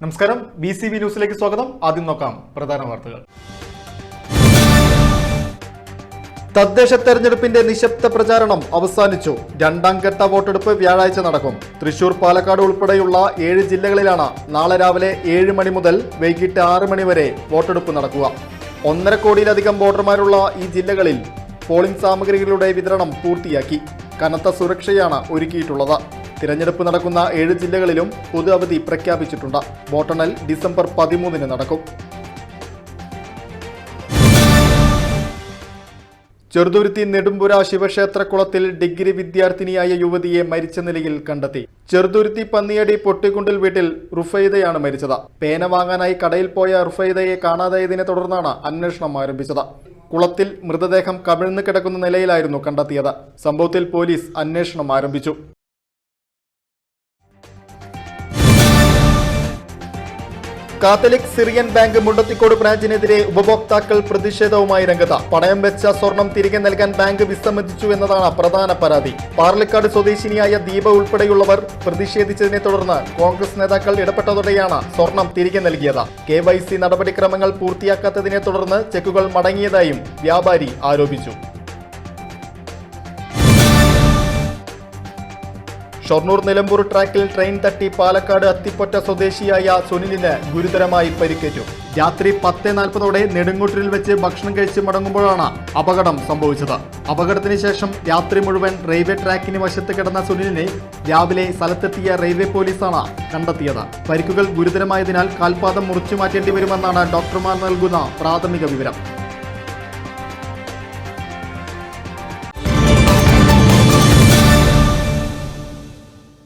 നമസ്കാരം. B C B ന്യൂസിലേക്ക് സ്വാഗതം. ആദ്യം നോക്കാം പ്രധാന വാർത്തകൾ. തദ്ദേശ തെരഞ്ഞെടുപ്പിന്റെ നിശബ്ദ പ്രചാരണം അവസാനിച്ചു. രണ്ടാം ഘട്ട വോട്ടെടുപ്പ് വ്യാഴാഴ്ച നടക്കും. തൃശൂർ പാലക്കാട് ഉൾപ്പെടെയുള്ള ഏഴ് ജില്ലകളിലാണ് നാളെ രാവിലെ ഏഴ് മണി മുതൽ വൈകിട്ട് ആറ് മണി വരെ വോട്ടെടുപ്പ് നടക്കുക. ഒന്നര കോടിയിലധികം വോട്ടർമാരുള്ള ഈ ജില്ലകളിൽ പോളിംഗ് സാമഗ്രികളുടെ വിതരണം പൂർത്തിയാക്കി. കനത്ത സുരക്ഷയാണ് ഒരുക്കിയിട്ടുള്ളത്. തിരഞ്ഞെടുപ്പ് നടക്കുന്ന ഏഴ് ജില്ലകളിലും പൊതു അവധി പ്രഖ്യാപിച്ചിട്ടുണ്ട്. വോട്ടെണ്ണൽ ഡിസംബർ പതിമൂന്നിന് നടക്കും. ചെറുതുരുത്തി നെടുമ്പുര ശിവക്ഷേത്രക്കുളത്തിൽ ഡിഗ്രി വിദ്യാർത്ഥിനിയായ യുവതിയെ മരിച്ച നിലയിൽ കണ്ടെത്തി. ചെറുതുരുത്തി പന്നിയടി പൊട്ടിക്കുണ്ടിൽ വീട്ടിൽ റുഫൈദയാണ് മരിച്ചത്. പേന വാങ്ങാനായി കടയിൽ പോയ റുഫൈദയെ കാണാതായതിനെ തുടർന്നാണ് അന്വേഷണം ആരംഭിച്ചത്. കുളത്തിൽ മൃതദേഹം കമിഴ്ന്നു കിടക്കുന്ന നിലയിലായിരുന്നു കണ്ടെത്തിയത്. സംഭവത്തിൽ പോലീസ് അന്വേഷണം ആരംഭിച്ചു. കാത്തലിക് സിറിയൻ ബാങ്ക് മുണ്ടത്തിക്കോട് ബ്രാഞ്ചിനെതിരെ ഉപഭോക്താക്കൾ പ്രതിഷേധവുമായി രംഗത്ത്. പണയം വെച്ച സ്വർണം തിരികെ നൽകാൻ ബാങ്ക് വിസമ്മതിച്ചു എന്നതാണ് പ്രധാന പരാതി. പാർലിക്കാട് സ്വദേശിനിയായ ദീപ ഉൾപ്പെടെയുള്ളവർ പ്രതിഷേധിച്ചതിനെ തുടർന്ന് കോൺഗ്രസ് നേതാക്കൾ ഇടപെട്ടതോടെയാണ് സ്വർണം തിരികെ നൽകിയത്. കെ വൈ സി നടപടിക്രമങ്ങൾ പൂർത്തിയാക്കാത്തതിനെ തുടർന്ന് ചെക്കുകൾ മടങ്ങിയതായും വ്യാപാരി ആരോപിച്ചു. ഷൊർണൂർ നിലമ്പൂർ ട്രാക്കിൽ ട്രെയിൻ തട്ടി പാലക്കാട് അത്തിപ്പൊറ്റ സ്വദേശിയായ സുനിലിന് ഗുരുതരമായി പരിക്കേറ്റു. രാത്രി പത്ത് നാൽപ്പതോടെ നെടുങ്ങൂട്ടിൽ വെച്ച് ഭക്ഷണം കഴിച്ച് മടങ്ങുമ്പോഴാണ് അപകടം സംഭവിച്ചത്. അപകടത്തിന് ശേഷം രാത്രി മുഴുവൻ റെയിൽവേ ട്രാക്കിന് വശത്ത് കിടന്ന സുനിലിനെ രാവിലെ സ്ഥലത്തെത്തിയ റെയിൽവേ പോലീസാണ് കണ്ടെത്തിയത്. പരിക്കുകൾ ഗുരുതരമായതിനാൽ കാൽപാദം മുറിച്ചു മാറ്റേണ്ടി വരുമെന്നാണ് ഡോക്ടർമാർ നൽകുന്ന പ്രാഥമിക വിവരം.